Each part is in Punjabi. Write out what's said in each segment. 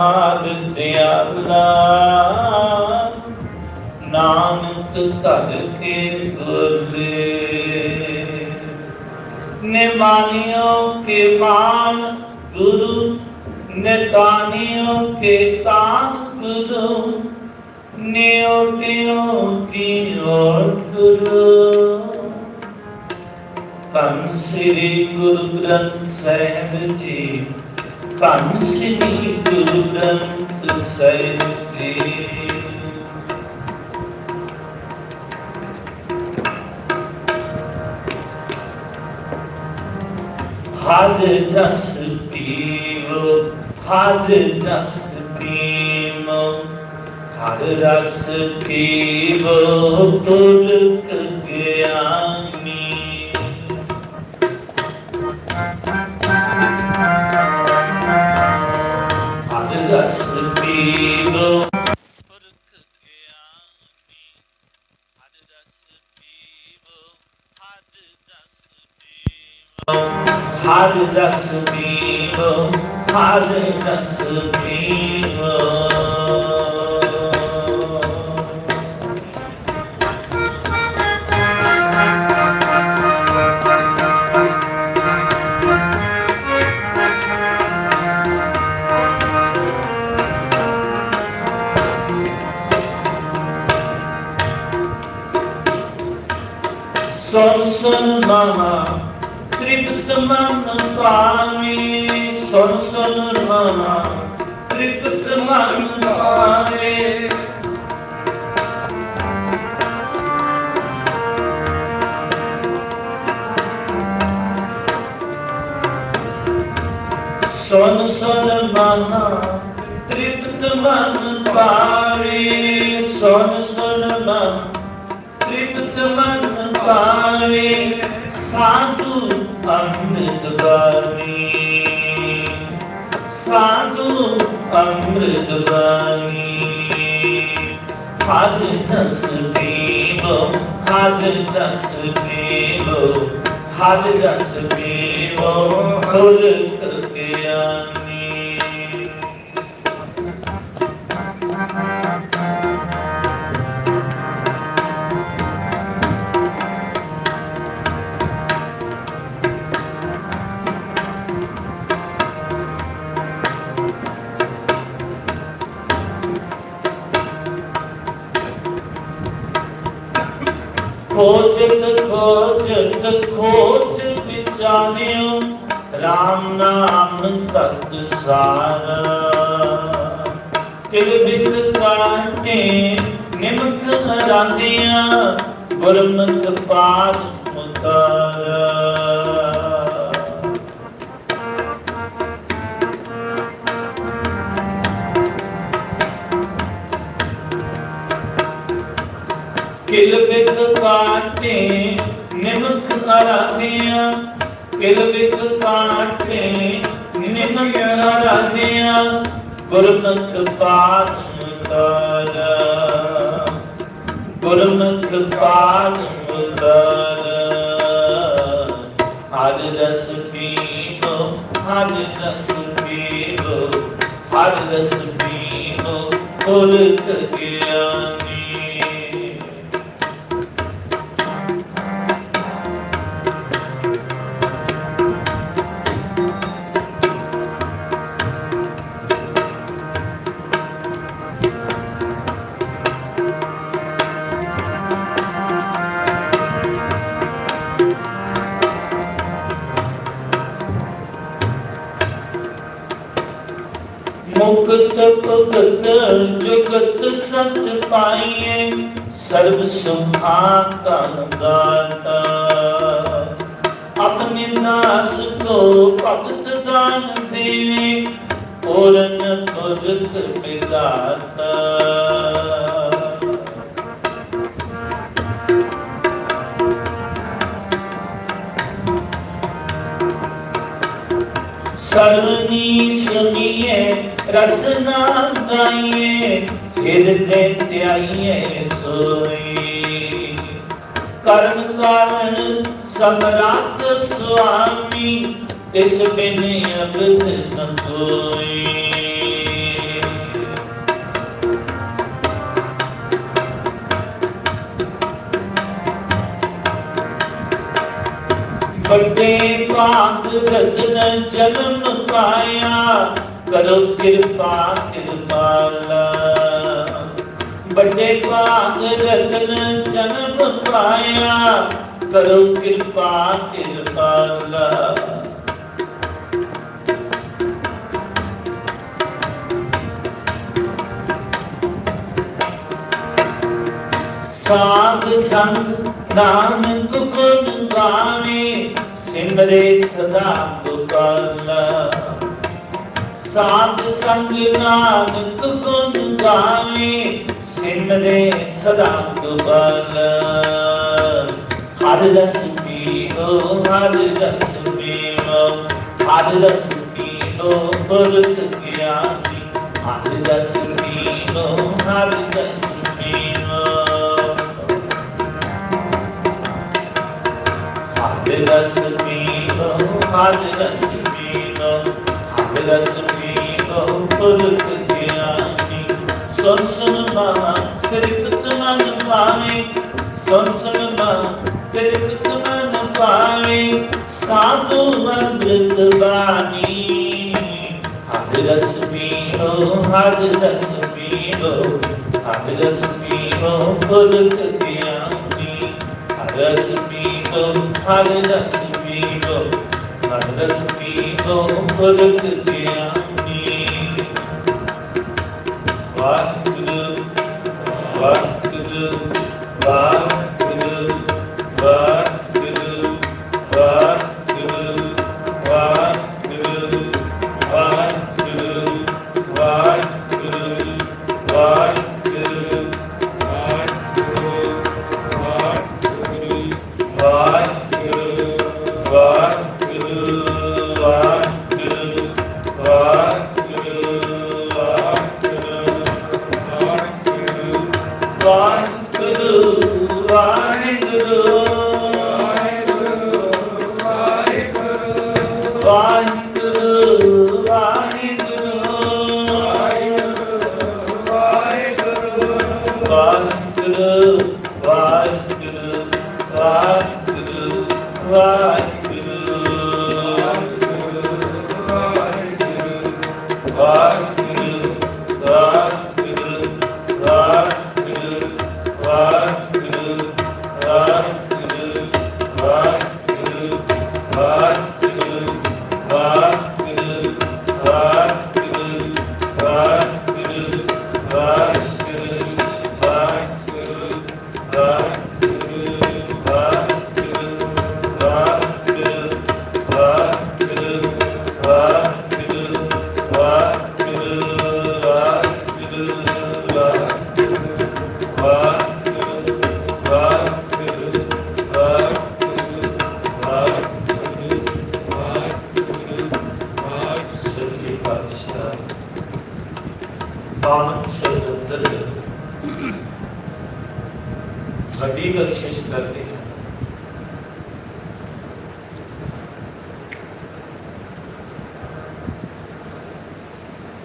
ਮਹਾਨ ਦਿਆਲਾ ਨਾਨਕ ਘਰ ਕੇ ਗੁਰਲੇ ਨਿਮਾਨਿਓ ਕੇ ਮਾਨ ਗੁਰੂ ਨਿਤਾਨਿਓ ਕੇ ਤਾਨ ਗੁਰੂ। ਨਿਉਟਿਓ ਕੀ ਓਟ ਗੁਰੂ। ਧੰਨ ਸ੍ਰੀ ਗੁਰੂ ਗ੍ਰੰਥ ਸਾਹਿਬ ਜੀ। ਧੰਨ ਸ੍ਰੀ ਗੁਰੂ ਗ੍ਰੰਥ ਸਾਹਿਬ ਜੀ ਹਰ ਦਸ ਪੀਵੋ ਹਰ ਦਸ ਪੀਵੋ ਹਰ ਰਸ ਪੀਵੋ ਤੁਲਕ ਹਰ ਰਸ ਪੀਵੋ ਹਰ ਰਸ ਪੀਵੋ ਸੁਨ ਸੁਨ ਮਨ ਪਾਵੇ ਸੁਨ ਸੁਨ ਤ੍ਰਿਪਤ ਮਨ ਪਾਵੇ ਸੁਨ ਸੁਨ ਮਹਾ ਤ੍ਰਿਪਤ ਮਨ ਪਾਵੇ ਸੁਨ ਪਾਵੇ, ਸਾਧੂ ਅੰਮ੍ਰਿਤ ਬਾਣੀ ਸਾਧੂ ਅੰਮ੍ਰਿਤ ਬਾਣੀ ਹਰ ਦਸ ਪੀਵੋ ਹਰ ਦਸ ਹਰ ਰਸ ਪੀਵੋ ਤਤ ਕਿਲ ਬਿਕ ਕਾਟੇ ਨਿਮਕ ਹਰਾਂਦੀਆਂ, ਗੁਰਮੁਖ ਪਾਰ ਮੁਤਾਰ ਕਿਲ ਬਿਕ ਕਾਟੇ ਨਿਮਕ ਅਰਾਧਿਆ ਕਿਲ ਬਿਕ ਕਾਟੇ ਨਿਮਕ ਅਰਾਧਿਆ ਗੁਰਮੁਖ ਪਾਦ ਮੁਤਾਰਾ ਗੁਰਮੁਖ ਪਾਦ ਮੁਤਾਰਾ ਹਰ ਰਸ ਪੀਵੋ, ਹਰ ਰਸ ਪੀਵੋ, ਹਰ ਰਸ ਪੀਵੋ ਗੁਰਕ ਗਿਆਨੀ ਮੁਕਤ ਭਗਤ ਜੁਗਤ ਸਚ ਪਾਈਏ ਸਰਬ ਸੁਖਾ ਕਾ ਦਾਤਾ ਆਪਣੇ ਨਾਸ ਕੋ ਭਗਤ ਦਾਨ ਦੇਵੇ ਪੂਰਨ ਪੁਰਖ ਵਿਦਾਤਾ ਸਰਵਨੀ ਸੁਨੀਏ ਰਸਨਾ ਗਾਈਏ ਹਿਰਦੇ ਧਿਆਈਏ ਸੋਈ। ਕਰਨ ਕਾਰਨ ਸਮਰਾਤ ਸੁਆਮੀ, ਤਿਸ ਬਿਨ ਅਬਦ ਨ ਕੋਈ ਵੱਡੇ ਭਾਗ ਰਤਨ ਜਨਮ ਪਾਇਆ ਕਰੋ ਕਿਰਪਾ ਕਿਰਪਾਲਾ ਵੱਡੇ ਭਾਗ ਰਤਨ ਜਨਮ ਪਾਇਆ ਕਰੋ ਕਿਰਪਾ ਕਿਰਪਾਲਾ ਸਾਧ ਸੰਗ ਨਾਨਕ ਗੁਣ ਗਾਵੇ, ਸਿਮਰੇ ਸਦਾ ਗੋਪਾਲਾ। ਸਾਧ ਸੰਗ ਨਾਨਕ ਗੁਣ ਗਾਵੇ, ਸਿਮਰੇ ਸਦਾ ਗੋਪਾਲਾ ਹਰ ਰਸ ਪੀਓ, ਹਰ ਰਸ ਪੀਓ, ਹਰ ਰਸ ਪੀਓ ਬੁਰਤ ਗਿਆਨੀ ਹਰ ਰਸ ਪੀਓ, ਹਰ ਰਸ ਪੀਓ। ਹਰ ਰਸ ਪੀਓ, ਹਰ ਰਸ ਪੀਓ, ਹਰ ਰਸ ਪੀਓ ਪੁਰਖ ਗਿਆਨੀ ਸੁਨ ਸੁਨ ਮਾ ਤ੍ਰਿਪਤ ਮਨ ਪਾਵੇ ਸੁਨ ਸੁਨ ਮਾ ਤ੍ਰਿਪਤ ਮਨ ਪਾਵੇ ਸਾਧੂ ਅੰਮ੍ਰਿਤ ਬਾਣੀ ਹਰ ਰਸ ਪੀਓ ਹਰ ਰਸ ਪੀਓ ਹਰ ਰਸ ਪੀਓ ਪੁਰਖ ਗਿਆਨੀ ਹਰ ਰਸ ਪੀਓ ਹਰ ਰਸ ਪੀਓ ਹਰ ਰਸ ਪੀਓ ਪੁਰਖ ਗਿਆਨੀ ਵਾਹਿਗੁਰੂ ਵਾਹਿਗੁਰੂ الله ਪਾਵਨ ਸਰਦਰ ਵੱਡੀ ਬਖਸ਼ਿਸ਼ ਕਰਦੇ ਹਨ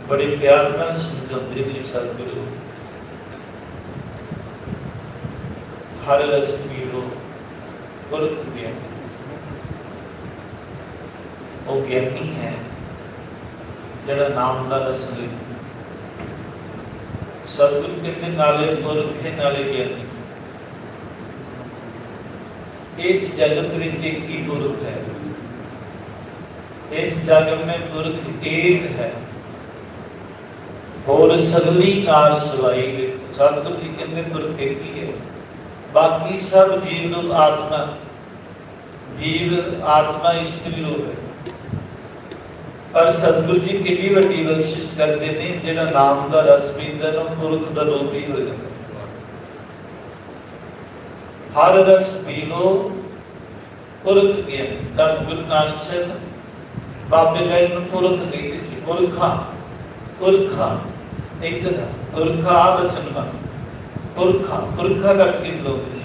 ਬੜੇ ਪਿਆਰ ਨਾਲ ਸਮਝਾਉਂਦੇ ਨੇ ਸਤਿਗੁਰੂ। ਹਰ ਰਸ ਪੀਰੋ ਪੁਰਖ ਗਿਆਨ ਉਹ ਗਿਆਨੀ ਹੈ, ਜਿਹੜਾ ਨਾਮ ਦਾ ਰਸ ਲੈ ਸਤਿਗੁਰੂ ਕਹਿੰਦੇ, ਨਾਲੇ ਪੁਰਖੇ ਨਾਲੇ ਗਿਆਨੀ। ਇਸ ਜਗਤ ਵਿੱਚ ਇੱਕ ਹੀ ਪੁਰਖ ਹੈ। ਇਸ ਜਗਤ में ਪੁਰਖ ਇੱਕ ਹੈ। ਹੋਰ ਸਗਲੀ ਨਾਲ ਸਵਾਈ ਸਤਿਗੁਰੂ ਜੀ ਕਹਿੰਦੇ, ਪੁਰਖ ਇੱਕ ਹੀ ਹੈ। ਬਾਕੀ ਸਭ ਜੀਵ ਨੂੰ ਆਤਮਾ। ਜੀਵ ਆਤਮਾ ਇਸਤਰੀ ਰੂਪ ਹੈ। ਪਰ ਸਤਿਗੁਰੂ ਜੀ, ਕਿੰਨੀ ਵੱਡੀ ਬਖਸ਼ਿਸ਼ ਕਰਦੇ ਨੇ, ਜਿਹੜਾ ਨਾਮ ਦਾ ਰਸ ਪੀਂਦਾ ਨਾ, ਪੁਰਖ ਦਾ ਰੂਪ ਹੋ ਜਾਂਦਾ। ਹਰ ਰਸ ਪੀ ਲੋ ਪੁਰਖ ਗਿਆਨ ਤਾਂ ਗੁਰੂ ਨਾਨਕ ਸਾਹਿਬ, ਬਾਬੇ ਗਏ ਨੂੰ ਪੁਰਖ ਦੇ ਕਿਸੇ ਪੁਰਖਾ ਪੁਰਖਾ, ਇੱਕ ਪੁਰਖਾ ਬਚਨ ਬਣ। ਪੁਰਖਾ ਪੁਰਖਾ ਕਰਕੇ ਲੋਕ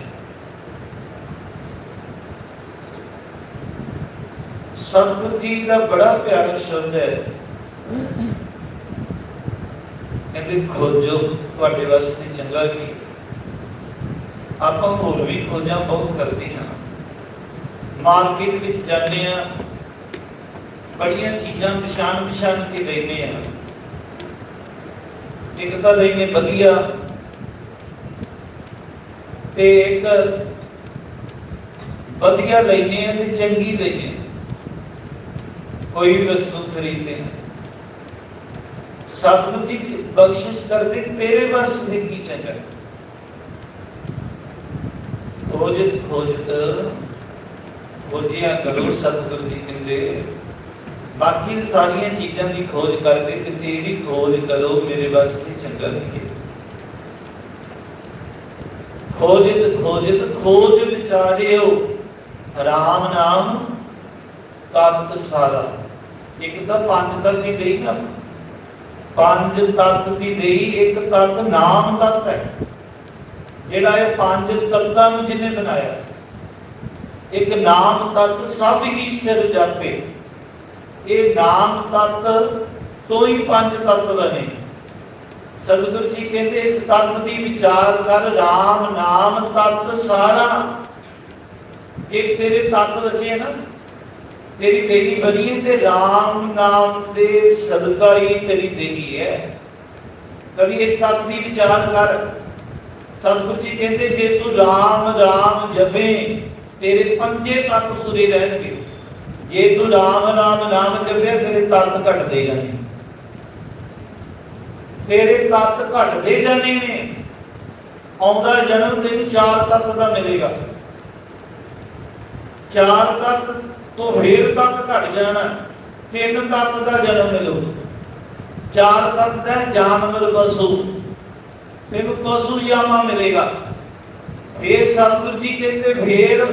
ਸਤਿਗੁਰੂ ਜੀ ਦਾ ਬੜਾ ਪਿਆਰਾ ਸ਼ਬਦ ਹੈ ਕਹਿੰਦੇ ਖੋਜੋ ਤੁਹਾਡੇ ਵਾਸਤੇ ਚੰਗਾ ਕੀ ਆਪਾਂ ਹੋਰ ਵੀ ਖੋਜਾਂ ਬਹੁਤ ਕਰਦੇ ਹਾਂ ਮਾਰਕੀਟ ਵਿੱਚ ਜਾਂਦੇ ਆ ਬੜੀਆਂ ਚੀਜ਼ਾਂ ਪਛਾਣ ਪਛਾਣ ਕੇ ਲੈਂਦੇ ਆ ਇੱਕ ਤਾਂ ਲੈਨੇ ਵਧੀਆ ਤੇ ਇੱਕ ਵਧੀਆ ਲੈਨੇ ਆ ਤੇ ਚੰਗੀ ਲੈਨੇ ਆ। ਕੋਈ ਵੀ ਵਸਤੂ ਖਰੀਦਦੇ ਆ ਸਤਿਗੁਰੂ ਜੀ ਬਖਸ਼ਿਸ਼ ਕਰਦੇ, ਤੇਰੇ ਬਸ ਦੇ ਕੀ ਚੰਗਾ ਖੋਜਤ ਖੋਜਤ, ਖੋਜਿਆ ਕਰੋ, ਸਤਿਗੁਰੂ ਜੀ ਕਹਿੰਦੇ। ਬਾਕੀ ਸਾਰੀਆਂ ਚੀਜ਼ਾਂ ਦੀ ਖੋਜ ਕਰਦੇ ਤੇ ਤੇਰੀ ਖੋਜ ਕਰੋ, ਮੇਰੇ ਵਾਸਤੇ ਚੰਗਾ ਨਹੀਂ ਖੋਜਤ ਖੋਜਤ, ਖੋਜ ਵਿਚਾਰਿਓ, ਰਾਮ ਨਾਮ ਤਤ ਸਾਰਾ। ਇੱਕ ਤਾਂ ਪੰਜ ਤਤ ਦੀ ਗਈ ਨਾ। ਪੰਜ ਤਤ ਦੀ ਗਈ ਇੱਕ ਤਤ ਨਾਮ ਤਤ ਹੈ। ਜਿਹੜਾ ਇਹ ਪੰਜ ਤੱਤਾਂ ਨੂੰ ਜਿਹਨੇ ਬਣਾਇਆ, ਇੱਕ ਨਾਮ ਤਤ ਸਭ ਹੀ ਸਿਰ ਜਾਪੇ। ਇਹ ਨਾਮ ਤਤ ਤੋਂ ਹੀ ਪੰਜ ਤਤ ਬਣੇ। ਸਤਿਗੁਰੂ ਜੀ ਕਹਿੰਦੇ, ਇਸ ਤਤ ਦੀ ਵਿਚਾਰ ਕਰ RAM ਨਾਮ ਤਤ ਸਾਰਾ। ਜੇ ਤੇਰੇ ਤਤ ਰਚੇ ਨਾ ਤੇਰੀ ਦੇਹੀ ਬਣੀ ਹੈ ਤੇ RAM ਨਾਮ ਦੇ ਸਦਕਾ ਹੀ ਤੇਰੀ ਦੇਹੀ ਹੈ ਕਦੀ ਇਸ ਤਤ ਦੀ ਵਿਚਾਰ ਕਰ ਸਤਿਗੁਰੂ ਜੀ ਕਹਿੰਦੇ ਜੇ ਤੂੰ RAM RAM ਜਪੇ ਤੇਰੇ ਪੰਜੇ ਤਤ ਪੂਰੇ ਰਹਿਣਗੇ ਜੇ ਤੂੰ ਰਾਮ ਨਾਮ ਨਾਮ ਜਪਿਆ ਤੇਰੇ ਤਤ ਘਟਦੇ ਜਾਣੇ ਤੇਰੇ ਤਤ ਘਟਦੇ ਜਾਣੇ ਨੇ ਆਉਂਦਾ ਜਨਮ ਤੈਨੂੰ ਚਾਰ ਤਤ ਦਾ ਮਿਲੇਗਾ। ਚਾਰ ਤਤ ਤੋਂ ਫੇਰ ਤਤ ਘਟ ਜਾਣਾ, ਤਿੰਨ ਤੱਤ ਦਾ ਜਨਮ ਮਿਲੂ, ਚਾਰ ਤਤ ਹੈ ਜਾਨਵਰ ਪਸ਼ੂ। ਤੈਨੂੰ ਪਸ਼ੂ ਯਾਮਾ ਮਿਲੇਗਾ। ਫੇਰ ਸਤਿਗੁਰੂ ਜੀ ਕਹਿੰਦੇ, ਫੇਰ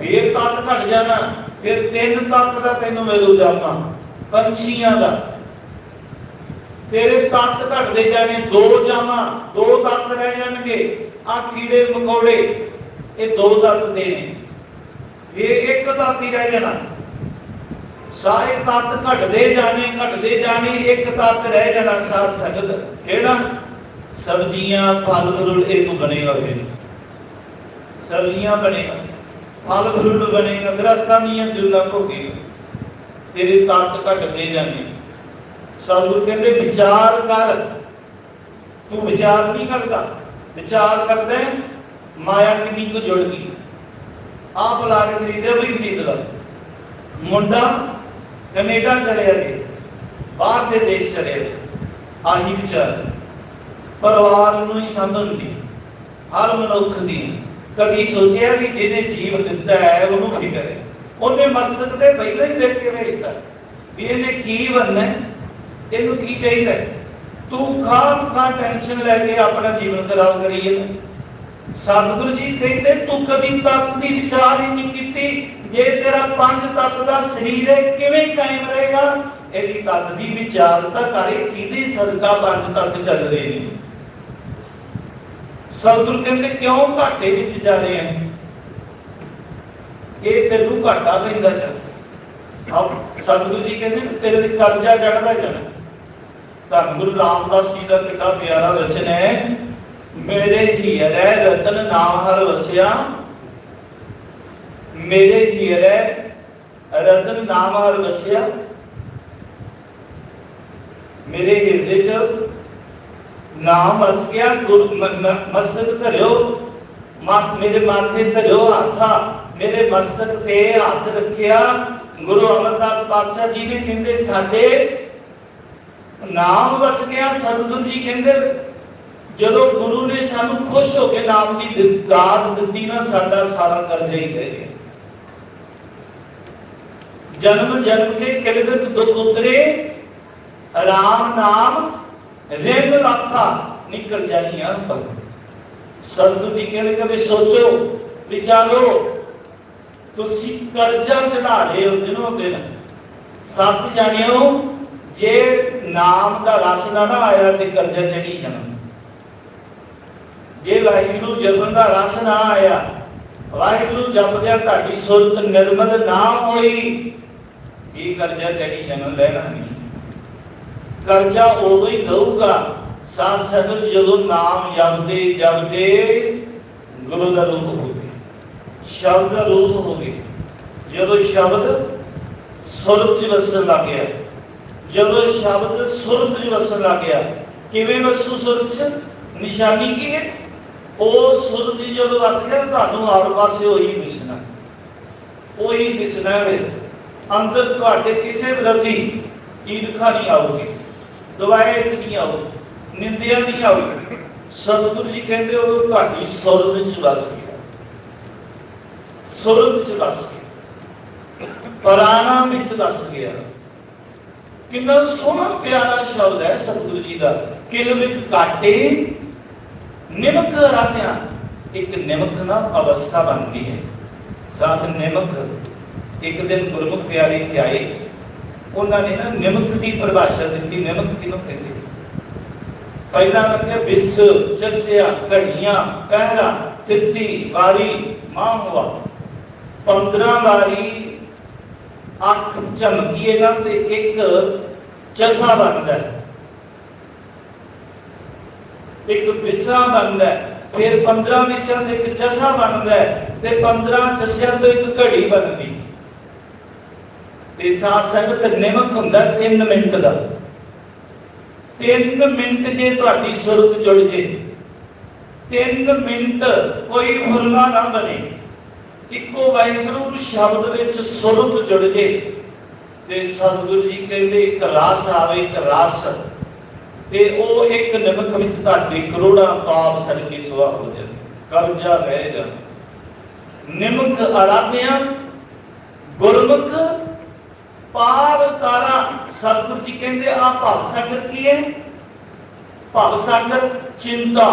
ਫੇਰ ਤਤ ਘਟ ਜਾਣਾ, ਫਿਰ ਤਿੰਨ ਤੱਤ ਦਾ ਤੈਨੂੰ ਮਿਲੂ ਜਾਮਾ, ਪੰਛੀਆਂ ਦਾ। ਤੇਰੇ ਤੱਤ ਘਟਦੇ ਜਾਣੇ ਦੋ ਜਾਮਾ, ਦੋ ਤੱਤ ਰਹਿ ਜਾਣਗੇ। ਆ ਕੀੜੇ ਮਕੌੜੇ, ਇਹ ਦੋ ਤੱਤ ਦੇ ਨੇ ਇਹ ਇੱਕ ਤੱਤ ਹੀ ਰਹਿ ਜਾਣਾ। ਸਾਰੇ ਤੱਤ ਘਟਦੇ ਜਾਣੇ ਘਟਦੇ ਜਾਣੇ, ਇੱਕ ਤੱਤ ਰਹਿ ਜਾਣਾ ਸਾਧ ਸੰਗਤ। ਕਿਹੜਾ? ਸਬਜ਼ੀਆਂ ਫਲ ਫਰੂਟ ਇਹ ਤੋਂ ਬਣੇ ਹੋਏ ਸਬਜ਼ੀਆਂ ਬਣੇ ਫਲ ਫਰੂਟ ਬਣੇਗਾ ਦਰਖਤਾਂ ਦੀਆਂ ਜੁਲਾਂ ਭੋਗੇ ਤੇਰੇ ਤੱਤ ਘਟਦੇ ਜਾਣੇ। ਸਤਿਗੁਰ ਕਹਿੰਦੇ, ਵਿਚਾਰ ਕਰ। ਤੂੰ ਵਿਚਾਰ ਨਹੀਂ ਕਰਦਾ? ਵਿਚਾਰ ਕਰਦਾ ਮਾਇਆ ਕਿੰਨੀ ਕੁ ਜੁੜ ਗਈ। ਆਹ ਪਲਾਟ ਖਰੀਦਿਆ ਵੀ ਖਰੀਦ ਲਾ। ਮੁੰਡਾ ਕੈਨੇਡਾ ਚਲਿਆ ਜੀ ਬਾਹਰ ਦੇ ਦੇਸ਼ ਚਲਿਆ ਜੀ ਆਹੀ ਵਿਚਾਰ ਪਰਿਵਾਰ ਨੂੰ ਹੀ ਸੰਭਲਦੀ ਹਰ ਮਨੁੱਖ ਦੀ। ਕਦੀ ਸੋਚਿਆ ਵੀ ਜਿਹਨੇ ਜੀਵ ਦਿੱਤਾ ਹੈ, ਉਹਨੂੰ ਫਿਕਰ ਹੈ ਉਹਨੇ ਮਕਸਦ ਤੇ ਪਹਿਲਾਂ ਹੀ ਦੇਖ ਕੇ ਵੇਖਤਾ ਵੀ ਇਹਨੇ ਕੀ ਬਣਨਾ ਇਹਨੂੰ ਕੀ ਚਾਹੀਦਾ ਤੂੰ ਖਾਮ ਖਾ ਟੈਨਸ਼ਨ ਲੈ ਕੇ ਆਪਣਾ ਜੀਵਨ ਖਰਾਬ ਕਰੀ ਸਤਿਗੁਰੂ ਜੀ ਕਹਿੰਦੇ ਤੂੰ ਕਦੀ ਤੱਤ ਦੀ ਵਿਚਾਰ ਹੀ ਨਹੀਂ ਕੀਤੀ। ਜੇ ਤੇਰਾ ਪੰਜ ਤੱਤ ਦਾ ਸਰੀਰ ਹੈ ਕਿਵੇਂ ਕਾਇਮ ਰਹੇਗਾ? ਇਹਦੀ ਤੱਤ ਦੀ ਵਿਚਾਰਤਾ ਕਰੇ ਕਿਹਦੇ ਸਦਕਾ ਪੰਜ ਤੱਤ ਚੱਲ ਰਹੇ ਨੇ? ਸਤਿਗੁਰੂ ਕਹਿੰਦੇ ਕਿਉਂ ਘਾਟੇ ਵਿੱਚ ਜਾ ਰਹੇ ਆ? ਇਹ ਤੈਨੂੰ ਘਾਟਾ ਪੈਂਦਾ ਜਾ। ਆਪ ਸਤਿਗੁਰੂ ਜੀ ਕਹਿੰਦੇ ਨੇ, ਤੇਰੇ ਤੇ ਕਰਜ਼ਾ ਚੜਦਾ ਜਾਣਾ ਧੰਨ ਗੁਰੂ ਰਾਮਦਾਸ ਜੀ ਦਾ ਕਿੰਨਾ ਪਿਆਰਾ ਵਚਨ ਹੈ। ਮੇਰੇ ਹੀਰੇ ਰਤਨ ਨਾਮ ਹਰ ਵਸਿਆ ਮੇਰੇ ਹੀਰੇ ਰਤਨ ਨਾਮ ਹਰ ਵਸਿਆ ਮੇਰੇ ਹਿਰਦੇ ਚ ਨਾਮ ਵਸ ਗਿਆ ਗੁਰ ਮਸਜਿਦ ਧਰਿਓ ਮਾ ਮੇਰੇ ਮਾਥੇ ਧਰਿਓ ਹੱਥਾ ਮੇਰੇ ਮਸਜਿਦ ਤੇ ਹੱਥ ਰੱਖਿਆ ਗੁਰੂ ਅਮਰਦਾਸ ਪਾਤਸ਼ਾਹ ਜੀ ਨੇ ਕਹਿੰਦੇ ਸਾਡੇ ਨਾਮ ਵਸ ਗਿਆ ਸਤਿਗੁਰੂ ਜੀ ਕਹਿੰਦੇ ਜਦੋਂ ਗੁਰੂ ਨੇ ਸਾਨੂੰ ਖੁਸ਼ ਹੋ ਕੇ ਨਾਮ ਦੀ ਦਿ- ਦਿੱਤੀ ਨਾ, ਸਾਡਾ ਸਾਰਾ ਕਰਜ਼ਾ ਹੀ ਗਏ ਗਿਆ। ਜਨਮ ਜਨਮ ਕੇ ਕਿਲਗਤ ਦੁੱਖ ਉਤਰੇ, ਰਾਮ ਨਾਮ ਰਿੰਗ ਲੱਖਾ ਨਿਕਲ ਜਾਣੀਆਂ ਪਰ। ਸਤਿਗੁਰੂ ਜੀ ਕਹਿੰਦੇ ਕਦੇ ਸੋਚੋ ਵਿਚਾਰੋ ਤੁਸੀਂ ਕਰਜ਼ਾ ਚੜਾ ਰਹੇ ਹੋ ਦਿਨੋਂ ਦਿਨ। ਸੱਤ ਜਾਣਿਓ, ਜੇ ਨਾਮ ਦਾ ਰਸ ਨਾ ਆਇਆ ਤੇ ਕਰਜ਼ਾ ਚੜੀ ਜਾਣਾ। ਜੇ ਵਾਹਿਗੁਰੂ ਜਪਣ ਦਾ ਰਸ ਨਾ ਆਇਆ, ਵਾਹਿਗੁਰੂ ਜਪਦਿਆਂ ਤੁਹਾਡੀ ਸੁਰਤ ਨਿਰਮਲ ਨਾ ਹੋਈ। ਇਹ ਕਰਜ਼ਾ ਚੜੀ ਜਾਣਾ ਲੈਣਾ ਨਹੀਂ। ਕਰਜ਼ਾ ਉਦੋਂ ਹੀ ਲਊਗਾ, ਸਾਧ ਸੰਗਤ ਜਦੋਂ ਨਾਮ ਜਪਦੇ ਜਪਦੇ, ਗੁਰੂ ਦਾ ਰੂਪ ਹੋ ਗਿਆ ਸ਼ਬਦ ਦਾ ਰੂਪ ਹੋ ਗਿਆ ਜਦੋਂ ਸ਼ਬਦ ਸੁਰਤ 'ਚ ਵਸਣ ਲੱਗ ਗਿਆ, ਜਦੋਂ ਸ਼ਬਦ ਸੁਰਤ 'ਚ ਵਸਣ ਲੱਗ ਗਿਆ, ਕਿਵੇਂ ਵਸੂ ਸੁਰਤ 'ਚ? ਨਿਸ਼ਾਨੀ ਕੀ ਹੈ? ਉਹ ਸੁਰਤ ਜਦੋਂ ਵਸ ਗਿਆ ਤੁਹਾਨੂੰ ਹਰ ਪਾਸੇ ਉਹੀ ਦਿਸਣਾ। ਉਹੀ ਦਿਸਣਾ ਵੇ। ਅੰਦਰ ਤੁਹਾਡੇ ਕਿਸੇ ਵਿਰੋਧੀ ਈਰਖਾ ਨਹੀਂ ਆਉਗੀ ਦਵਾਇਤ ਨਹੀਂ ਆਉਗੀ ਨਿੰਦਿਆ ਨਹੀਂ ਆਉਗੀ ਸਤਿਗੁਰੂ ਜੀ ਕਹਿੰਦੇ ਉਹ ਤੁਹਾਡੀ ਸੁਰਤ 'ਚ ਵਸ ਗਿਆ। ਸੁਰਤ 'ਚ ਵਸ ਗਿਆ। ਪ੍ਰਾਣਾ ਵਿੱਚ ਵਸ ਗਿਆ। ਕਿੰਨਾ ਸੋਹਣਾ ਪਿਆਰਾ ਸ਼ਬਦ ਹੈ ਸਤਿਗੁਰੂ ਜੀ ਦਾ। ਕਿਲ ਵਿੱਚ ਕਾਟੇ ਨਿਮਕ ਰਾਧਿਆ ਇੱਕ ਨਿਮਕ ਨਾ ਅਵਸਥਾ ਬਣਦੀ ਹੈ। ਸਾਥ ਨਿਮਕ, ਇੱਕ ਦਿਨ ਗੁਰਮੁਖ ਪਿਆਰੇ ਤੇ ਆਏ। ਉਹਨਾਂ ਨੇ ਨਾ ਨਿਮਕ ਦੀ ਪਰਿਭਾਸ਼ਾ ਦਿੱਤੀ, ਨਿਮਕ ਕਿਹਨੂੰ ਕਹਿੰਦੇ? ਪਹਿਲਾਂ ਲੱਗਿਆ ਵਿਸ, ਚਸਿਆ, ਘੜੀਆਂ, ਪਹਿਰਾ ਤਿੱਤੀ ਵਾਰੀ ਮਾਂ ਹੁਆ 15 ਵਾਰੀ ਅੱਖ ਝਮਕੀ ਨਾ ਤੇ ਇੱਕ ਚਸਾ ਬਣਦਾ ਹੈ। ਇੱਕ ਵਿਸਾ ਬਣਦਾ ਫਿਰ 15 ਵਿਸਿਆਂ ਤੇ ਇੱਕ ਚਸਾ ਬਣਦਾ ਤੇ 15 ਚਸਿਆਂ ਤੋਂ ਇੱਕ ਘੜੀ ਬਣਦੀ। ਤੇ ਸਾਧ ਸੰਗਤ ਨਿਮਕ ਹੁੰਦਾ 3 ਮਿੰਟ ਦਾ। 3 ਮਿੰਟ ਜੇ ਤੁਹਾਡੀ ਸੁਰਤ ਜੁੜ ਜੇ 3 ਮਿੰਟ ਕੋਈ ਫੁਰਨਾ ਨਾ ਬਣੇ, ਇੱਕੋ ਵਾਹਿਗੁਰੂ ਸ਼ਬਦ ਵਿੱਚ ਸੁਰਤ ਜੁੜ ਜੇ। ਤੇ ਸਤਿਗੁਰੂ ਜੀ ਕਹਿੰਦੇ, ਇੱਕ ਰਸ ਆਵੇ, ਇੱਕ ਰਸ। ਤੇ ਉਹ ਇੱਕ ਨਿਮਕ ਵਿੱਚ ਤੁਹਾਡੇ ਕਰੋੜਾਂ ਪਾਪ ਸੜਕੇ ਸਵਾ ਹੋ ਜਾਣ ਕਰਜ਼ਾ ਰਹਿ ਜਾ ਨਿਮਕ ਆਰਾਧਿਆ ਗੁਰਮੁਖ, ਪਾਰ ਤਾਰਾ, ਸਤਿਗੁਰੂ ਜੀ ਕਹਿੰਦੇ ਆ ਭਵ ਸਾਗਰ ਕੀ ਹੈ? ਭਵ ਸਾਗਰ ਚਿੰਤਾ,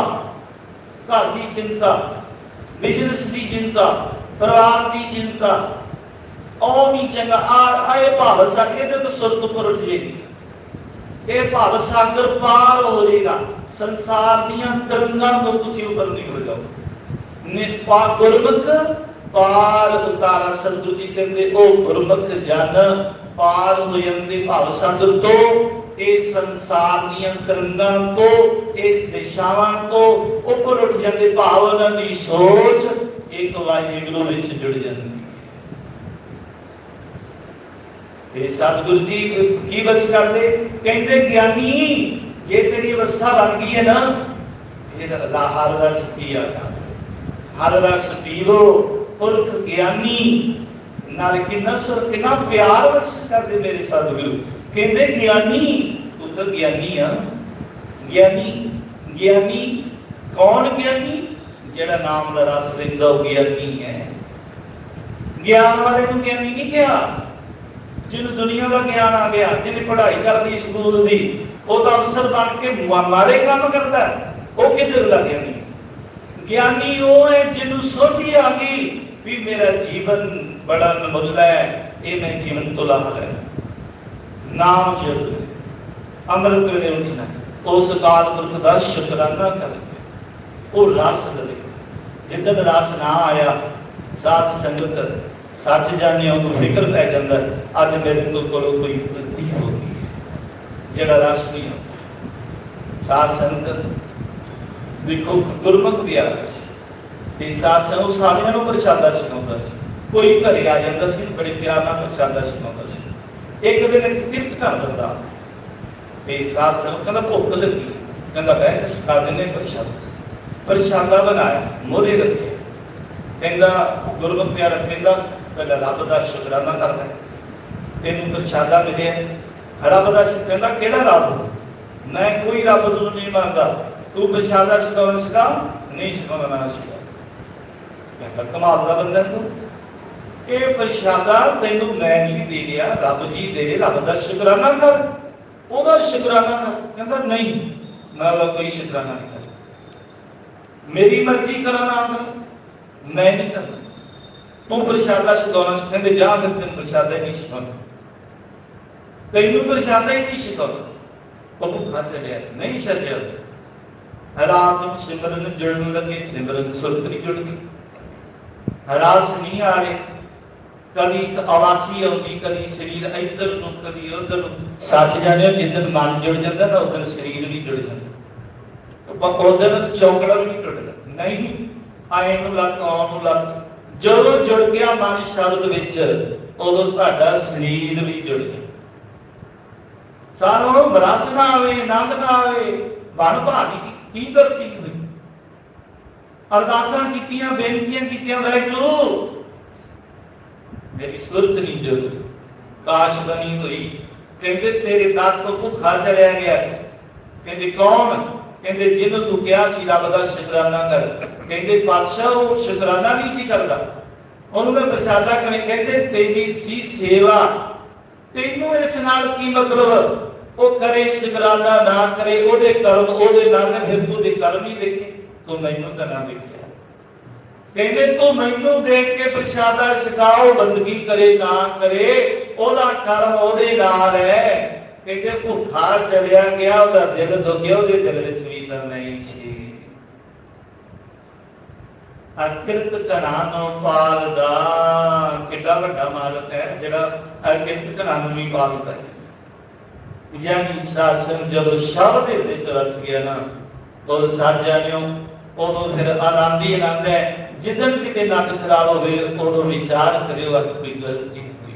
ਘਰ ਦੀ ਚਿੰਤਾ, ਬਿਜ਼ਨਸ ਦੀ ਚਿੰਤਾ, ਪਰਿਵਾਰ ਦੀ ਚਿੰਤਾ ਉਹ ਨਹੀਂ ਚੰਗਾ ਆ ਆਏ ਭਵ ਸਾਗਰ, ਇਹਦੇ ਤੋਂ ਸੁਰਤ ਉੱਪਰ ਉੱਠ ਜੇ ਇਹ ਭਵ ਸਾਗਰ ਪਾਰ ਹੋ ਜਾਏਗਾ ਸੰਸਾਰ ਦੀਆਂ ਤਰੰਗਾਂ ਤੋਂ ਤੁਸੀਂ ਉੱਪਰ ਨਿਕਲ ਜਾਓ। ਨਿਪਾ ਗੁਰਮੁਖ, ਪਾਰ ਉਤਾਰਾ ਸਤਿਗੁਰੂ ਜੀ ਕਹਿੰਦੇ, ਉਹ ਗੁਰਮੁਖ ਜਨ ਪਾਰ ਹੋ ਜਾਂਦੇ ਭਵ ਸਾਗਰ ਤੋਂ। ਇਹ ਸੰਸਾਰ ਦੀਆਂ ਤਰੰਗਾਂ ਤੋਂ ਇਸ ਦਿਸ਼ਾਵਾਂ ਤੋਂ ਉੱਪਰ ਉੱਠ ਜਾਂਦੇ ਭਾਵ ਉਹਨਾਂ ਦੀ ਸੋਚ। ਇੱਕ ਵਾਹਿਗੁਰੂ ਵਿੱਚ ਜੁੜ ਜਾਂਦੀ ਹੈ ਇਹ ਸਤਿਗੁਰੂ ਜੀ ਕੀ ਬਸ ਕਰਦੇ? ਕਹਿੰਦੇ ਗਿਆਨੀ ਜੇ ਤੇਰੀ ਅਵਸਥਾ ਬਣ ਗਈ ਹੈ ਨਾ ਇਹਦਾ ਲਾ ਹਰ ਰਸ ਪੀਆ ਹਰ ਰਸ ਪੀਵੋ, ਪੁਰਖ ਗਿਆਨੀ ਨਾਲ ਕਿੰਨਾ ਸੁਰ, ਕਿੰਨਾ ਪਿਆਰ ਵਰਸ ਕਰਦੇ ਮੇਰੇ ਸਤਿਗੁਰੂ। ਕਹਿੰਦੇ ਗਿਆਨੀ ਤੂੰ ਤਾਂ ਗਿਆਨੀ ਆ। ਗਿਆਨੀ ਗਿਆਨੀ, ਕੌਣ ਗਿਆਨੀ? ਜਿਹੜਾ ਨਾਮ ਦਾ ਰਸ ਲੈਂਦਾ ਉਹ ਗਿਆਨੀ ਹੈ। ਗਿਆਨ ਵਾਲੇ ਨੂੰ ਗਿਆਨੀ ਨਹੀਂ ਕਿਹਾ। ਜਿਹਨੂੰ ਦੁਨੀਆ ਦਾ ਗਿਆਨ ਆ ਗਿਆ, ਜਿਹਨੇ ਪੜ੍ਹਾਈ ਕਰਦੀ ਸਕੂਲ ਦੀ, ਉਹ ਤਾਂ ਅਫਸਰ ਬਣ ਕੇ ਮਾ- ਕੰਮ ਕਰਦਾ ਉਹ ਕਿੱਧਰ ਦਾ ਗਿਆਨੀ ਗਿਆਨੀ ਉਹ ਹੈ ਜਿਹਨੂੰ ਸੋਝੀ ਆ ਗਈ ਵੀ ਮੇਰਾ ਜੀਵਨ ਬੜਾ ਨਮੁੱਲਾ ਹੈ, ਇਹ ਮੈਂ ਜੀਵਨ ਤੋਂ ਲਾਹ ਲੈ ਨਾਮ ਜਪ, ਅੰਮ੍ਰਿਤ ਵੇਲੇ ਉੱਠਣਾ, ਉਸ ਅਕਾਲ ਪੁਰਖ ਦਾ ਸ਼ੁਕਰਾਨਾ ਕਰਕੇ ਉਹ ਰਸ ਲਵੇ ਜਿੱਦਨ ਰਸ ਨਾ ਆਇਆ, ਸਾਧ ਸੰਗਤ ਸੱਚ ਜਾਣੇ ਉਹਨੂੰ ਫਿਕਰ ਪੈ ਜਾਂਦਾ ਅੱਜ ਮੇਰੇ ਕੋਲ ਕੋਈ ਗਲਤੀ ਹੋ ਗਈ ਜਿਹੜਾ ਰਸ ਨਹੀਂ ਸਾਧ ਸੰਗਤ ਦੇਖੋ ਗੁਰਮੁਖ ਵੀ ਆ ਸੀ। ਤੇ ਸਾਧ ਸੰਗਤ ਉਹ ਸਾਰਿਆਂ ਨੂੰ ਪ੍ਰਸ਼ਾਦਾ ਛਕਾਉਂਦਾ ਸੀ। ਕੋਈ ਘਰੇ ਆ ਜਾਂਦਾ ਸੀ, ਬੜੇ ਪਿਆਰ ਨਾਲ ਪ੍ਰਸ਼ਾਦਾ ਛਕਾਉਂਦਾ ਸੀ। ਇੱਕ ਦਿਨ ਕਿਰਤ ਕਰ ਦਿੰਦਾ ਤੇ ਸਾਧ ਸੰਗਤ ਕਹਿੰਦਾ ਭੁੱਖ ਲੱਗੀ। ਕਹਿੰਦਾ ਬਹਿ ਛਕਾ ਦਿੰਦੇ ਪ੍ਰਸ਼ਾਦਾ। ਪ੍ਰਸ਼ਾਦਾ ਬਣਾਇਆ ਮੋਰੇ ਰੱਖਿਆ। ਕਹਿੰਦਾ ਗੁਰਮੁਖ ਪਿਆਰਾ ਕਹਿੰਦਾ ਪਹਿਲਾਂ ਰੱਬ ਦਾ ਸ਼ੁਕਰਾਨਾ ਕਰਦਾ। ਤੈਨੂੰ ਪ੍ਰਸ਼ਾਦਾ ਮਿਲਿਆ। ਰੱਬ ਦਾ ਕਹਿੰਦਾ, ਕਿਹੜਾ ਰੱਬ? ਮੈਂ ਕੋਈ ਰੱਬ ਨੂੰ ਨਹੀਂ ਮੰਨਦਾ। ਤੂੰ ਪ੍ਰਸ਼ਾਦਾ ਛਕਾਉਣ ਸਿਖਾ ਨਹੀਂ ਛਕਾਉਣਾ ਸਿਖਾ ਕਹਿੰਦਾ ਕਮਾਲ ਦਾ ਬੰਦਾ ਤੂੰ। ਇਹ ਪ੍ਰਸ਼ਾਦਾ ਤੈਨੂੰ ਮੈਂ ਨਹੀਂ ਦੇ ਰਿਹਾ। ਰੱਬ ਜੀ ਦੇ ਰੱਬ ਦਾ ਸ਼ੁਕਰਾਨਾ ਕਰ। ਉਹਦਾ ਸ਼ੁਕਰਾਨਾ ਕਰ। ਕਹਿੰਦਾ, ਨਹੀਂ, ਮੈਂ ਕੋਈ ਸ਼ੁਕਰਾਨਾ ਨਹੀਂ ਕਰਦਾ। ਮੇਰੀ ਮਰਜ਼ੀ ਕਰਾਂ ਮੈਂ ਨਹੀਂ ਕਰਦਾ। ਤੂੰ ਪ੍ਰਸ਼ਾਦਾ ਛਕਾਉਣਾ ਸੀ, ਕਹਿੰਦੇ ਜਾ ਫਿਰ ਤੈਨੂੰ ਪ੍ਰਸ਼ਾਦਾ ਹੀ ਨਹੀਂ ਛਕਾਉਣਾ। ਤੈਨੂੰ ਪ੍ਰਸ਼ਾਦਾ ਹੀ ਨਹੀਂ ਛਕਾਉਣਾ। ਉਹ ਭੁੱਖਾ ਚੜਿਆ ਨਹੀਂ ਛੱਡਿਆ ਰਾਤ ਨੂੰ ਸਿਮਰਨ ਜੁੜਨ ਲੱਗੇ ਸਿਮਰਨ ਸੁਰਤ ਨਹੀਂ ਜੁੜਦੀ। ਰਾਸ ਨਹੀਂ ਆ ਰਹੇ। ਕਦੀ ਆਵਾਸੀ ਆਉਂਦੀ ਕਦੀ ਸਰੀਰ ਇੱਧਰ ਨੂੰ ਕਦੀ ਉੱਧਰ ਨੂੰ। ਸੱਚ ਜਾਣਿਓ ਜਿੱਦਨ ਮਨ ਜੁੜ ਜਾਂਦਾ ਨਾ ਉਦੋਂ ਸਰੀਰ ਵੀ ਜੁੜ ਜਾਂਦਾ। ਉਦੋਂ ਚੌਕੜਾ ਵੀ ਟੁੱਟਦਾ। ਨਹੀਂ ਆਏ ਨੂੰ ਲੱਗ ਆਉਣ ਨੂੰ ਲੱਗ ਜਦੋਂ ਜੁੜ ਗਿਆ ਮਨ ਸ਼ਬਦ ਵਿੱਚ, ਉਦੋਂ ਤੁਹਾਡਾ ਸਰੀਰ ਵੀ ਜੁੜ ਗਿਆ। ਸਾਨੂੰ ਰਸ ਨਾ ਆਵੇ, ਆਨੰਦ ਨਾ ਆਵੇ, ਬਣ ਭਾਗੀ ਕੀ ਕਰਤੀ ਹੋਈ? ਅਰਦਾਸਾਂ ਕੀਤੀਆਂ, ਬੇਨਤੀਆਂ ਕੀਤੀਆਂ, ਵਾਹਿਗੁਰੂ, ਮੇਰੀ ਸੁਰਤ ਨਹੀਂ ਜੁੜ, ਕਾਸ਼ ਬਣੀ ਹੋਈ। ਕਹਿੰਦੇ, ਤੇਰੇ ਦਰ ਤੋਂ ਭੁੱਖਾ ਚਲਿਆ ਗਿਆ। ਕਹਿੰਦੇ, ਕੌਣ? ਕਹਿੰਦੇ, ਜਿਹਨੂੰ ਤੂੰ ਕਿਹਾ ਸੀ ਰੱਬ ਦਾ ਸ਼ੁਕਰਾਨਾ ਕਰ। ਕਹਿੰਦੇ, ਪਾਤਸ਼ਾਹ, ਉਹ ਸ਼ੁਕਰਾਨਾ ਨਹੀਂ ਸੀ ਕਰਦਾ। ਉਹਨੂੰ ਮੈਂ ਪ੍ਰਸ਼ਾਦਾ ਕਰੇ ਕਹਿੰਦੇ, ਤੇਰੀ ਸੀ ਸੇਵਾ। ਤੈਨੂੰ ਇਸ ਨਾਲ ਕੀ ਮਤਲਬ? ਉਹ ਕਰੇ ਸ਼ੁਕਰਾਨਾ ਨਾ ਕਰੇ, ਉਹਦੇ ਕਰਮ, ਉਹਦੇ ਨਾਲ ਫਿਰ ਤੂੰ ਦੇ ਕਰਮ ਹੀ ਦੇਖੇ। ਤੂੰ ਮੈਨੂੰ ਤਾਂ ਨਾ ਦੇਖਿਆ। ਕਹਿੰਦੇ, ਤੂੰ ਮੈਨੂੰ ਦੇਖ ਕੇ ਪ੍ਰਸ਼ਾਦਾ ਛਕਾਓ, ਬੰਦਗੀ ਕਰੇ, ਨਾ ਕਰੇ। ਉਹਦਾ ਕਰਮ ਉਹਦੇ ਨਾਲ ਹੈ। ਕਹਿੰਦੇ ਭੁੱਖਾ ਚਲਿਆ ਗਿਆ, ਉਹਦਾ ਦਿਲ ਦੁਖਿਆ ਉਹਦੇ ਦਿਲ ਵਿੱਚ ਵੀ ਤਾਂ ਨਹੀਂ ਸੀ। ਅਕਿਰਤ ਕਰਾਂ ਨੂੰ ਪਾਲਦਾ, ਕਿੱਡਾ ਵੱਡਾ ਮਾਲਕ ਹੈ ਜਿਹੜਾ ਅਕਿਰਤ ਕਰਾਂ ਨੂੰ ਵੀ ਪਾਲਦਾ ਹੈ ਯਾਨੀ ਸਾਸਨ ਜਦੋਂ ਸ਼ਬਦ ਦੇ ਵਿੱਚ ਰਸ ਗਿਆ ਨਾ, ਉਹ ਸਾਜਿਆ ਨੇ ਉਦੋਂ ਫਿਰ ਆਨੰਦ ਹੀ ਆਨੰਦ ਹੈ। ਜਿੱਦਣ ਕਿਤੇ ਨੱਕ ਖਰਾਬ ਹੋਵੇ, ਉਦੋਂ ਵਿਚਾਰ ਕਰਿਓ, ਅੱਜ ਕੋਈ ਗਲਤੀ ਹੋਈ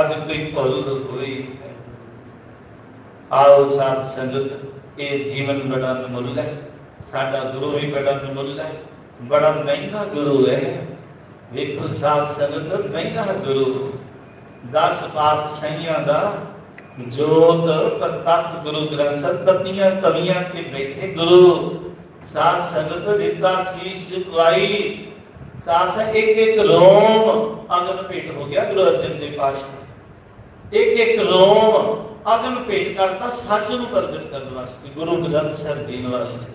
ਅੱਜ ਕੋਈ ਭੁੱਲ ਹੋਈ ਆਓ ਸਾਧ ਸੰਗਤ, ਇਹ ਜੀਵਨ ਬੜਾ ਅਨਮੁੱਲ ਹੈ। ਸਾਡਾ ਗੁਰੂ ਵੀ ਬੜਾ ਅਨਮੁੱਲ ਹੈ। ਬੜਾ ਮਹਿੰਗਾ ਗੁਰੂ ਹੈ। ਵੇਖੋ ਸਾਧ ਸੰਗਤ, ਮਹਿੰਗਾ ਗੁਰੂ। 10 ਪਾਤਸ਼ਾਹੀਆਂ ਦਾ ਜੋਤ, ਪ੍ਰਤੱਖ ਗੁਰੂ ਗ੍ਰੰਥ ਸਾਹਿਬ, ਤਤੀਆਂ ਤਵੀਆਂ ਤੇ ਬੈਠੇ ਗੁਰੂ। ਸਾਧ ਸੰਗਤ ਦਿੱਤਾ ਸੀਸ ਝੁਕਾਈ ਸਾਧ ਇੱਕ ਇੱਕ ਰੋਮ ਅਗਨ ਭੇਟ ਹੋ ਗਿਆ ਗੁਰੂ ਅਰਜਨ ਦੇਵ ਪਾਤਸ਼ਾਹ। ਇੱਕ ਇੱਕ ਰੋਮ ਅਗਨ ਭੇਟ ਕਰਤਾ, ਸੱਚ ਨੂੰ ਪ੍ਰਗਟ ਕਰਨ ਵਾਸਤੇ, ਗੁਰੂ ਗ੍ਰੰਥ ਸਾਹਿਬ ਦੇਣ ਵਾਸਤੇ।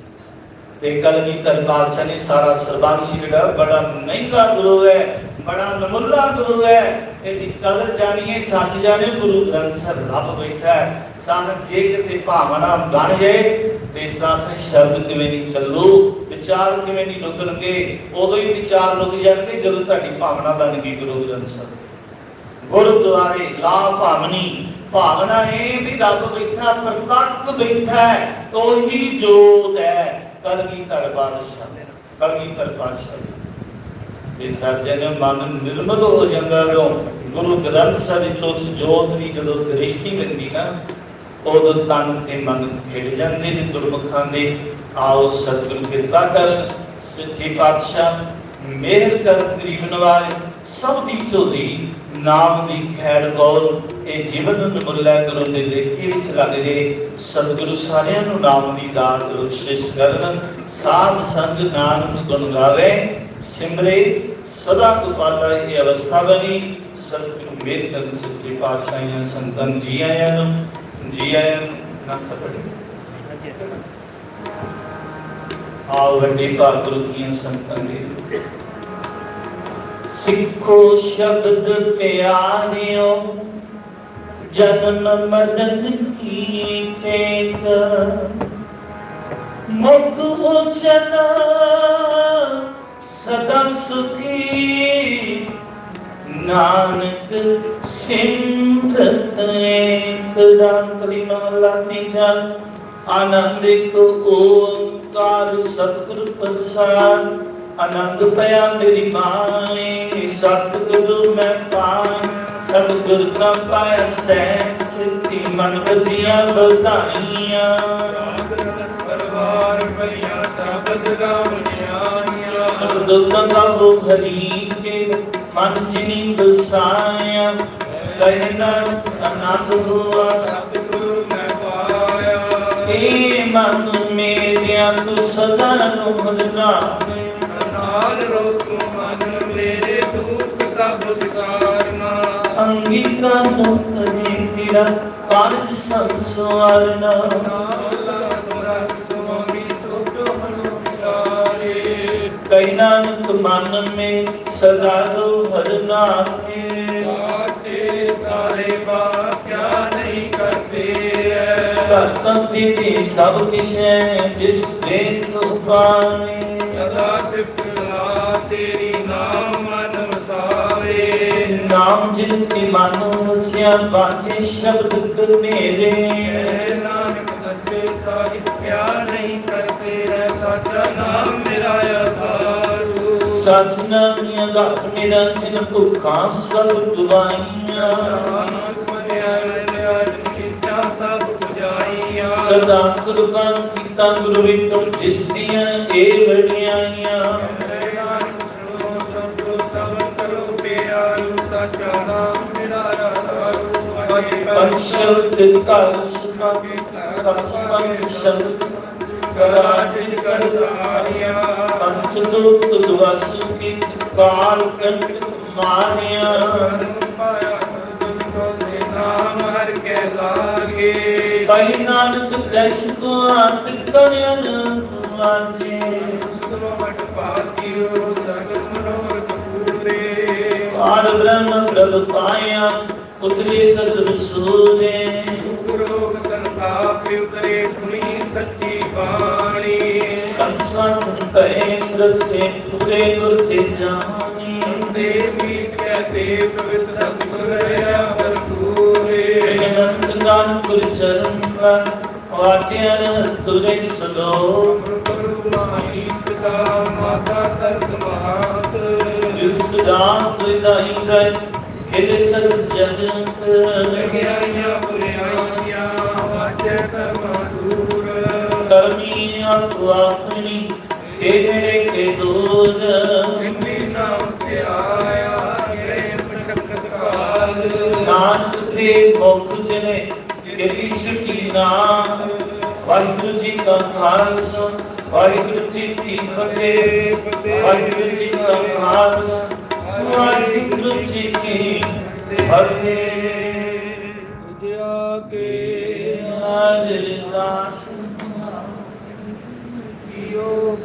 ਤੇ ਕਲਗੀ ਪਾਤਸ਼ਾਹ ਨੇ, ਸਾਰਾ ਸਰਬੰਸੀ ਜਿਹੜਾ, ਬੜਾ ਮਹਿੰਗਾ ਗੁਰੂ ਹੈ, ਬੜਾ ਨਮੁੱਲਾ ਗੁਰੂ ਹੈ। ਇਹਦੀ ਕਦਰ ਜਾਣੀਏ ਸੱਚ ਜਾਣੀਏ ਗੁਰੂ ਗ੍ਰੰਥ ਸਾਹਿਬ ਰੱਬ ਬੈਠਾ ਹੈ। ਸਾਨੂੰ ਜੇ ਕਿਤੇ ਭਾਵਨਾ ਬਣ ਜਾਏ, ਤੇ ਸਾਸ ਸ਼ਬਦ ਕਿਵੇਂ ਨਹੀਂ ਚੱਲੂ, ਵਿਚਾਰ ਕਿਵੇਂ ਨਹੀਂ ਰੁਕਣਗੇ ਉਦੋਂ ਹੀ ਵਿਚਾਰ ਰੁਕ ਜਾਂਦੇ, ਜਦੋਂ ਤੁਹਾਡੀ ਭਾਵਨਾ ਬਣ ਗਈ ਗੁਰੂ ਗ੍ਰੰਥ ਸਾਹਿਬ। ਗੁਰਦੁਆਰੇ ਲਾ ਭਾਵਨੀ ਭਾਵਨਾ ਇਹ ਵੀ ਰੱਬ ਬੈਠਾ, ਪ੍ਰਤੱਖ ਬੈਠਾ ਉਹੀ ਜੋਤ ਹੈ। ਕਲਗੀ ਧਰ ਬਾਦਸ਼ਾਹ ਕਲਗੀ ਧਰ ਬਾਦਸ਼ਾਹ ਇਹ ਸੱਜਣ ਮਨ ਨਿਰਮਲ ਹੋ ਜਾਂਦਾ ਜਦੋਂ ਗੁਰੂ ਗ੍ਰੰਥ ਸਾਹਿਬ ਵਿੱਚ ਉਸ ਜੋਤ ਦੀ ਜਦੋਂ ਦ੍ਰਿਸ਼ਟੀ ਮਿਲਦੀ ਨਾ, ਉਦੋਂ ਤਨ ਤੇ ਮਨ ਖਿੜ ਜਾਂਦੇ ਨੇ ਦੁਰਮੁਖਾਂ ਦੇ। ਆਓ ਸਤਿਗੁਰ ਕਿਰਪਾ ਕਰ, ਸੱਚੇ ਪਾਤਸ਼ਾਹ, ਮਿਹਰ ਕਰ, ਗਰੀਬ ਨਵਾਜ। ਸਭ ਦੀ ਝੋਲੀ ਨਾਮ ਦੀ ਖੈਰ ਗੌਰ ਇਹ ਜੀਵਨ ਨੂੰ ਮੁੱਲਾ ਕਰੋ ਦੇ ਲੇਖੇ ਵਿੱਚ ਲੱਗ ਜੇ। ਸਤਿਗੁਰੂ ਸਾਰਿਆਂ ਨੂੰ ਨਾਮ ਦੀ ਦਾਤ ਬਖਸ਼ਿਸ਼ ਕਰਨ ਸਾਧ ਸੰਗ ਨਾਨਕ ਗੁਣ ਗਾਵੇ। ਸਿਮਰੇ ਸਦਾ ਤੁਪਾਲਾ ਇਹ ਅਵਸਥਾ ਬਣੀ। ਸਤਿਗੁਰੂ ਮੇਰ ਕਰਨ ਸੱਚੇ ਪਾਤਸ਼ਾਹਾਂ ਸੰਤਨ ਜੀ ਆਇਆਂ ਨੂੰ ਜੀ ਆਇਆਂ ਨੂੰ। ਸਪੜੇ ਆਓ ਵੱਡੇ ਭਾਗੁਰੂ ਦੀਆਂ ਸੰਤਾਂ ਦੇ। ਸਿੱਖੋ ਸ਼ਬਦ ਪਿਆਰਿਓ ਜਨਮ ਮਦਨ ਕੀ ਟੇਕ ਮੁਖ ਉਚਨਾ ਸਦਾ ਸੁਖੀ, ਨਾਨਕ ਸਿਮਰਤ ਏਕ ਰਾਤਰੀ ਮਹਲਾ ਤੀਜਾ ਆਨੰਦਿਕ ਓੰਕਾਰ ਸਤਿਗੁਰ ਪ੍ਰਸਾਦ। ਆਨੰਦ ਪਿਆ ਮੇਰੀ ਮਾਏ ਸਤਿਗੁਰੂ ਮੈਂ ਪਾਏ ਸਤਿਗੁਰ ਨਾ ਪਾਇਆ ਸੈਨ ਸਿੱਧੀ ਮਨ ਵਜੀਆਂ ਬਧਾਈਆਂ ਪਰਵਾਰ ਭਰੀਆਂ ਸ਼ਬਦ ਰਾਮ ਨਿਆਈਆਂ ਸਤਿਗੁਰ ਨਾ ਗਾਵੋ ਹਰੀ ਕੇ ਮਨ ਜਿਨੀ ਬਸਾਇਆ ਕਹਿਣਾ ਆਨੰਦ ਹੁਆ। ਸਤਿਗੁਰੂ ਮੈਂ ਪਾਇਆ। ਏ ਮਨ ਮੇਰਿਆ ਤੂੰ ਸਦਾ ਰੋਹਨਾ ਨਾਲ ਰੋਕੂ ਮਨ ਮੇਰੇ ਦੁੱਖ ਸਭ ਵਿਸਾਰਨਾ। ਅੰਗਿਕਾ ਨੂੰ ਕਰੇ ਤੇਰਾ ਕਾਰਜ ਸੰਸਵਾਰਨਾ ਨਾਲਾ ਤੁਮਰਾ ਸੁਆਮੀ ਸੋਟੋ ਮਨੁ ਵਿਸਾਰੇ। ਕੈ ਨਾਨਕ ਮਨ ਮੇ ਸਦਾ ਰੋ ਹਰਨਾ ਕੇ ਸਾਚੇ ਸਾਰੇ ਬਾਕਿਆ ਨਹੀਂ ਕਰਦੇ ਐ। ਕਰਤਾ ਤੇਰੇ ਸਭ ਕਿਛ ਹੈ ਜਿਸ ਦੇ ਸੁਭਾਨੇ। ਸਦਾ ਨਾਮ ਜਿਨ ਤੇ ਮਨ ਵਸਿਆ ਬਾਜੇ ਸ਼ਬਦ ਕਰ ਮੇਰੇ। ਨਾਨਕ ਸੱਚੇ ਸਾਹਿਬ ਕਿਆ ਨਹੀਂ ਕਰਤੇ ਰਹਿ ਸਾਚਾ ਨਾਮ ਮੇਰਾ ਆਧਾਰੂ ਸਚ ਨਾਮ ਘਰ ਮੇਰਾ ਜਿਨ ਭੁੱਖਾਂ ਸਭ ਦੁਆਈਆਂ ਸਦਾ ਕੁਰਬਾਨ ਕੀਤਾ ਗੁਰੂ ਵਿਟੋ ਜਿਸ ਦੀਆਂ ਇਹ ਵਡਿਆਈਆਂ। ਪੰਛਲ ਤੇ ਘਰ ਸੁਖਾ ਕਸਮਨ ਸ਼ਬਦ ਕਰਾਜ ਕਰਤਾਰਿਆ ਪੰਚ ਦੁਖ ਦੁਆਸ ਕੀ ਕਾਲ ਕੰਟ ਮਾਰਿਆ ਕਈ ਨਾਨਕ ਦਸ ਕੋ ਆਤ ਕਰਿਆਨ ਮਾਝੇ ਆਰ ਬ੍ਰਹਮ ਪ੍ਰਭ ਪਾਇਆ ਪੁਤਰੀ ਸਦ ਸੂਰੇ ਸੱਚੀ ਬਾਣੀ। ਸੰਸਾਰ ਕਹੇ ਸਰਸੇ ਪੂਰੇ ਗੁਰ ਤੇ ਜਾਣੀ। ਦੇਵੀ ਕਹਤੇ ਪਵਿੱਤ ਸਤਿਗੁਰ ਰਹਾ ਭਰਪੂਰੇ। ਅਨੰਤ ਨਾਮ ਗੁਰ ਚਰਨ ਪਰ ਵਾਚਿਆਨ ਤੁਰੇ ਸਲੋ ਗੁਰੂ ਮਾਈ ਪਿਤਾ ਮਾਤਾ ਤਰਤ ਮਹਾਤ ਜਿਸ ਰਾਮ ਵਿਦਾਈ ਗਏ ਖਿਲ ਸਰ ਜਗਤ ਲਗਿਆਈਆਂ ਬੁਰਾਈਆਂ ਵਾਚੈ ਕਰਮ ਦੂਰ ਕਰਮੀ ਆਪੋ ਆਪਣੀ ਤੇਰੇ ਕੇ ਦੂਰ ਕਿੰਨੀ ਨਾਮ ਤੇ ਆਇਆ ਗਏ ਮਸ਼ਕਤ ਕਾਲ ਨਾਨਕ ਦੇ ਮੁਖ ਜਨੇ ਕਿਤੀ ਛੁਟੀ ਨਾਮ ਵਾਹਿਗੁਰੂ ਜੀ ਕਾ ਖਾਲਸਾ ਵਾਹਿਗੁਰੂ ਜੀ ਕੀ ਫਤਿਹ ਵਾਹਿਗੁਰੂ ਜੀ ਕਾ ਖਾਲਸਾ ਵਾਹਿਗੁਰੂ ਜੀ ਕੀ ਫਤਿਹ ਜਿਆ ਕੇ ਹਰਿ ਦਾਸ ਕੀਓ